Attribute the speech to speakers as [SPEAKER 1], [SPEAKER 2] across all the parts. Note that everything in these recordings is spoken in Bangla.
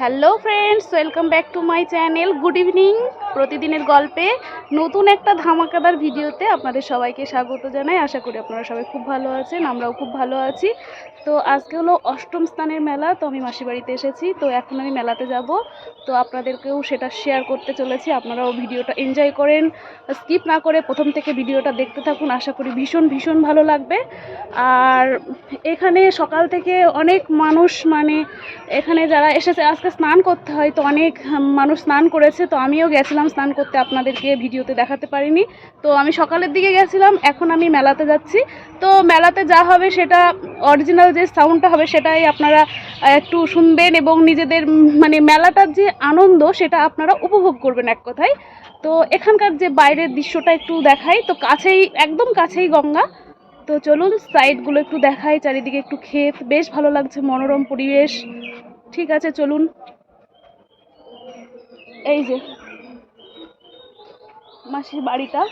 [SPEAKER 1] Hello friends welcome back to my channel good evening প্রতিদিনের গল্পে নতুন একটা ধামাকাদার ভিডিওতে আপনাদের সবাইকে স্বাগত জানাই। আশা করি আপনারা সবাই খুব ভালো আছেন, আমরাও খুব ভালো আছি। তো আজকে হলো অষ্টম স্থানের মেলা, তো আমি মাসির বাড়িতে এসেছি। তো এখন আমি মেলাতে যাব। তো আপনাদেরকেও সেটা শেয়ার করতে চলেছি। আপনারাও ভিডিওটা এনজয় করেন। স্কিপ না করে প্রথম থেকে ভিডিওটা দেখতে থাকুন। আশা করি ভীষণ ভীষণ ভালো লাগবে। আর এখানে সকাল থেকে অনেক মানুষ মানে এখানে যারা এসেছে, আজকে স্নান করতে হয়। তো অনেক মানুষ স্নান করেছে। তো আমিও গেছিলাম স্নান করতে আপনাদেরকে ভিডিওতে দেখাতে পারিনি। তো আমি সকালের দিকে গেছিলাম, এখন আমি মেলাতে যাচ্ছি। তো মেলাতে যা হবে সেটা অরিজিনাল যে সাউন্ডটা হবে সেটাই আপনারা একটু শুনবেন এবং নিজেদের মানে মেলাটার যে আনন্দ সেটা আপনারা উপভোগ করবেন এক কথায়। তো এখানকার যে বাইরের দৃশ্যটা একটু দেখাই। তো কাছেই, একদম কাছেই গঙ্গা। তো চলুন সাইডগুলো একটু দেখাই, চারিদিকে একটু ক্ষেত। বেশ ভালো লাগছে, মনোরম পরিবেশ। ঠিক আছে, চলুন। এই যে, মাসির বাড়িটা।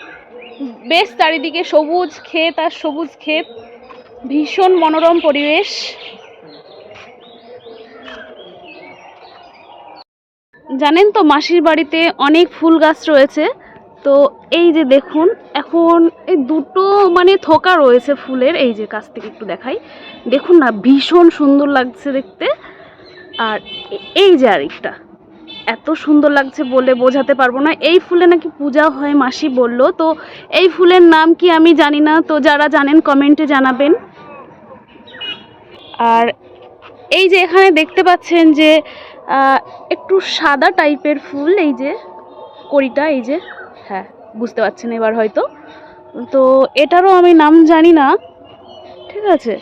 [SPEAKER 1] বেশ চারিদিকে সবুজ ক্ষেত আর সবুজ ক্ষেত। ভীষণ মনোরম পরিবেশ। জানেন তো, মাসির বাড়িতে অনেক ফুল গাছ রয়েছে। তো এই যে দেখুন, এখন এই দুটো মানে থোকা রয়েছে ফুলের। এই যে, কাছ থেকে একটু দেখাই। দেখুন না, ভীষণ সুন্দর লাগছে দেখতে। আর এই যে আরেকটা, এত সুন্দর লাগছে বলে বোঝাতে পারব না। এই ফুলে নাকি পূজা হয়, মাসি বলল। তো এই ফুলের নাম কি আমি জানি না, তো যারা জানেন কমেন্টে জানাবেন। আর এই যে এখানে দেখতে পাচ্ছেন যে একটু সাদা টাইপের ফুল, এই যে কড়িটা, এই যে হ্যাঁ বুঝতে পারছেন এবার হয়তো। তো এটারও আমি নাম জানি না, ঠিক আছে?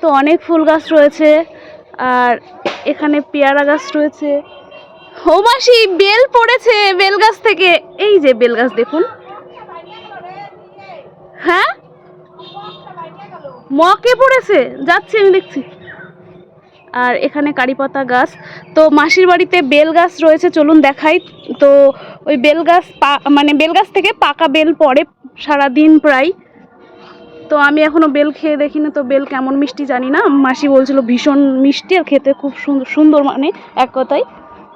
[SPEAKER 1] তো অনেক ফুল গাছ রয়েছে, আর এখানে পেয়ারা গাছ রয়েছে। ও মাসি, বেল পড়েছে বেল গাছ থেকে। এই যে বেল গাছ দেখুন। হ্যাঁ? মকে পড়েছে। যাচ্ছি, আমি দেখছি। আর এখানে কারি পাতা গাছ। তো মাসির বাড়িতে বেল গাছ রয়েছে, চলুন দেখাই। তো ওই বেল গাছ মানে বেল গাছ থেকে পাকা বেল পড়ে সারা দিন প্রায়। তো আমি এখনও বেল খেয়ে দেখি না তো বেল কেমন মিষ্টি জানি না। মাসি বলছিল ভীষণ মিষ্টি আর খেতে খুব সুন্দর সুন্দর মানে এক কথায়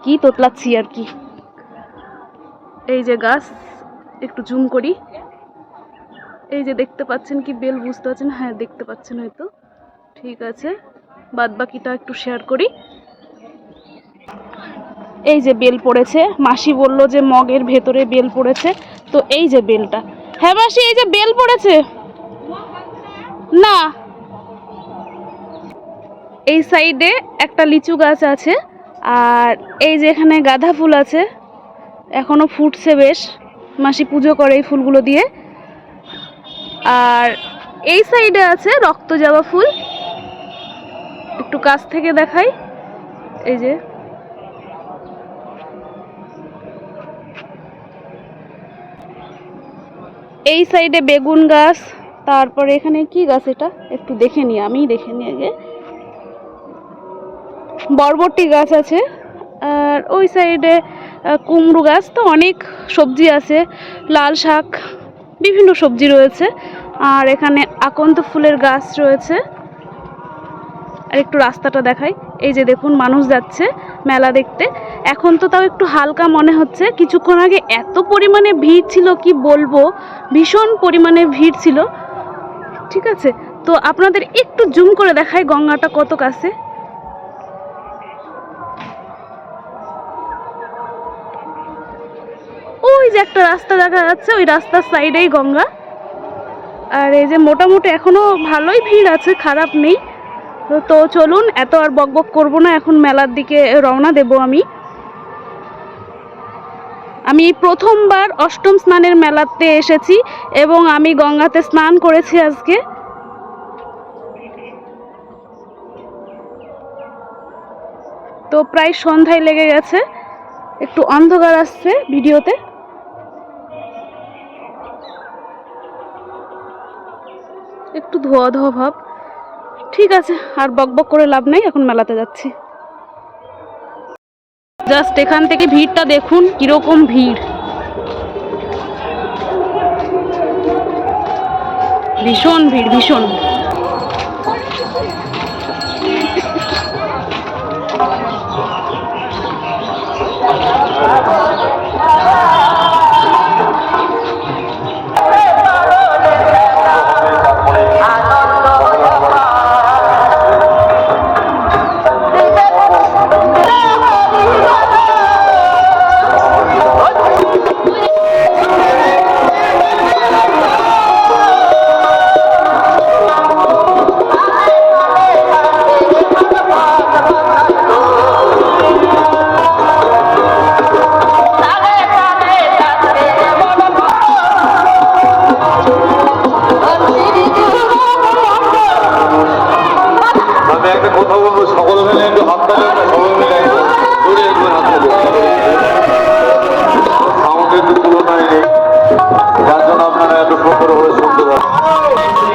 [SPEAKER 1] কি তোতলাচ্ছি আর কি। এই যে গাছ, একটু জুম করি। এই যে দেখতে পাচ্ছেন কি, বেল বুঝতে পারছেন? হ্যাঁ দেখতে পাচ্ছেন হয়তো। ঠিক আছে বাদ বাকিটা একটু শেয়ার করি। এই যে বেল পড়েছে, মাসি বলল যে মগের ভেতরে বেল পড়েছে, তো এই যে বেলটা। হ্যাঁ মাসি, এই যে বেল পড়েছে। না। এই সাইডে একটা লিচু গাছ আছে, আর এই যে এখানে গাঁদা ফুল আছে, এখনও ফুটছে বেশ। মাসি পুজো করে এই ফুলগুলো দিয়ে। আর এই সাইডে আছে রক্ত জবা ফুল। একটু কাছ থেকে দেখাই। এই যে। এই সাইডে বেগুন গাছ তারপরে এখানে কি গাছ এটা? একটু দেখে নি আমি দেখে নি আগে। বরবটি গাছ আছে, আর ওই সাইডে কুমড়ো গাছ, তো অনেক সবজি আছে, লাল শাক, বিভিন্ন সবজি রয়েছে। আর এখানে আকন্ত ফুলের গাছ রয়েছে। আর একটু রাস্তাটা দেখাই। এই যে দেখুন, মানুষ যাচ্ছে মেলা দেখতে। এখন তো তাও একটু হালকা মনে হচ্ছে। কিছুক্ষণ আগে এত পরিমাণে ভিড় ছিল, কি বলব? ভীষণ পরিমাণে ভিড় ছিল। ঠিক আছে, তো আপনাদের একটু জুম করে দেখাই গঙ্গাটা কত কাছে ওই যে একটা রাস্তা দেখা যাচ্ছে, ওই রাস্তার সাইডেই গঙ্গা। আর এই যে মোটামুটি এখনও ভালোই ভিড় আছে, খারাপ নেই। তো চলুন, এত আর বকবক করব না, এখন মেলার দিকে রওনা দেব আমি। আমি প্রথমবার অষ্টম স্নানের মেলাতে এসেছি এবং আমি গঙ্গাতে স্নান করেছি আজকে। তো প্রায় সন্ধ্যায় লেগে গেছে। একটু অন্ধকার আসছে ভিডিওতে। একটু ধোয়া ধোয়া ভাব। ঠিক আছে, আর বকবক করে লাভ নেই, এখন মেলাতে যাচ্ছি। জাস্ট এখান থেকে ভিড়টা দেখুন কীরকম ভিড়। ভীষণ ভিড় ভীষণ।
[SPEAKER 2] Oh,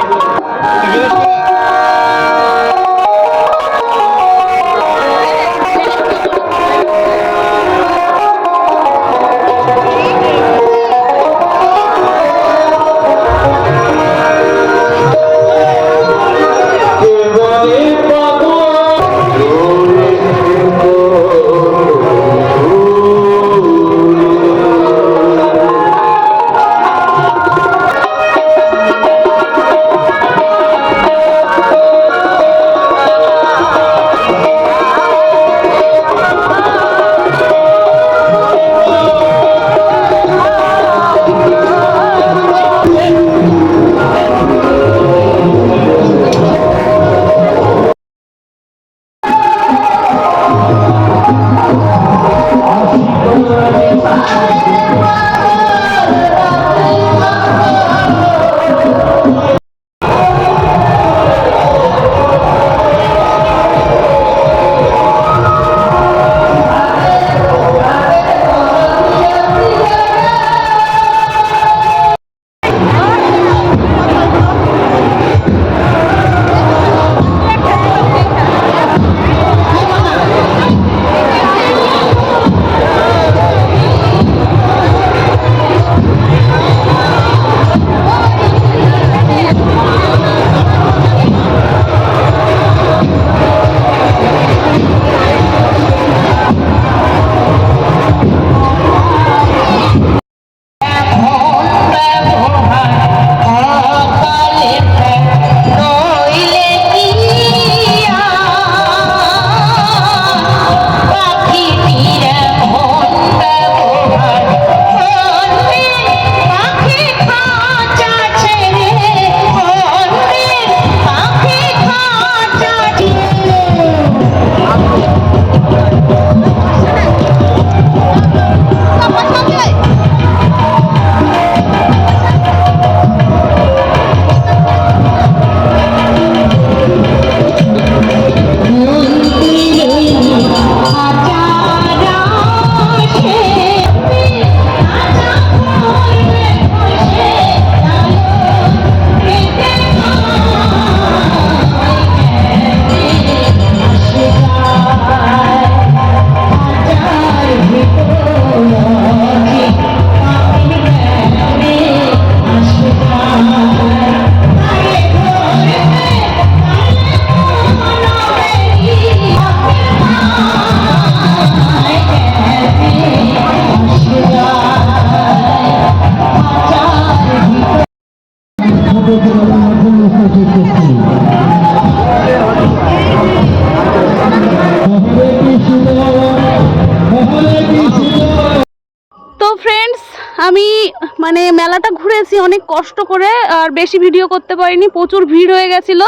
[SPEAKER 2] মানে মেলাটা ঘুরেছি, অনেক কষ্ট করে, আর বেশি ভিডিও করতে পারিনি, প্রচুর ভিড় হয়ে গেছিল।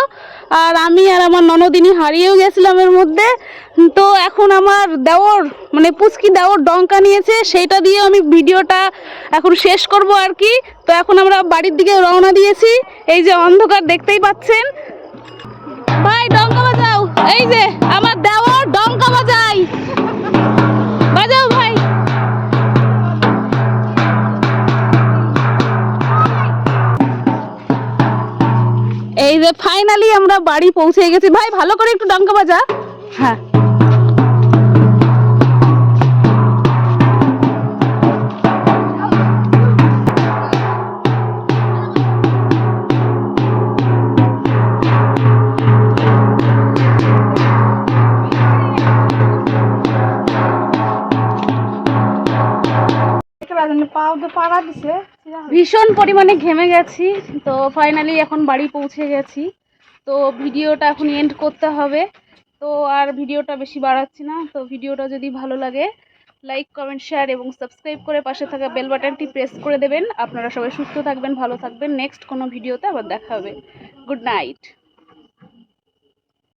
[SPEAKER 2] আর আমি আর আমার ননদিনী হারিয়েও গেছিলাম এর মধ্যে। তো এখন আমার দেওর মানে পুচকি দেওর ডঙ্কা নিয়েছে, সেইটা দিয়ে আমি ভিডিওটা এখন শেষ করব আর কি। তো এখন আমরা বাড়ির দিকে রওনা দিয়েছি। এই যে অন্ধকার দেখতেই পাচ্ছেন। ভাই, ডঙ্কা বাজাও। এই যে, আমার ফাইনালি আমরা বাড়ি পৌঁছে গেছি। ভাই ভালো করে একটু ডঙ্কা বাজা। হ্যাঁ। ভীষণ পরিমাণে ঘেমে গেছি। তো ফাইনালি এখন বাড়ি পৌঁছে গেছি। তো ভিডিওটা এখন এন্ড করতে হবে। তো আর ভিডিওটা বেশি বাড়াচ্ছি না। তো ভিডিওটা যদি ভালো লাগে লাইক কমেন্ট শেয়ার এবং সাবস্ক্রাইব করে পাশে থাকা বেল বাটনটি প্রেস করে দেবেন। আপনারা সবাই সুস্থ থাকবেন, ভালো থাকবেন। নেক্সট কোনো ভিডিওতে আবার দেখা হবে। Good night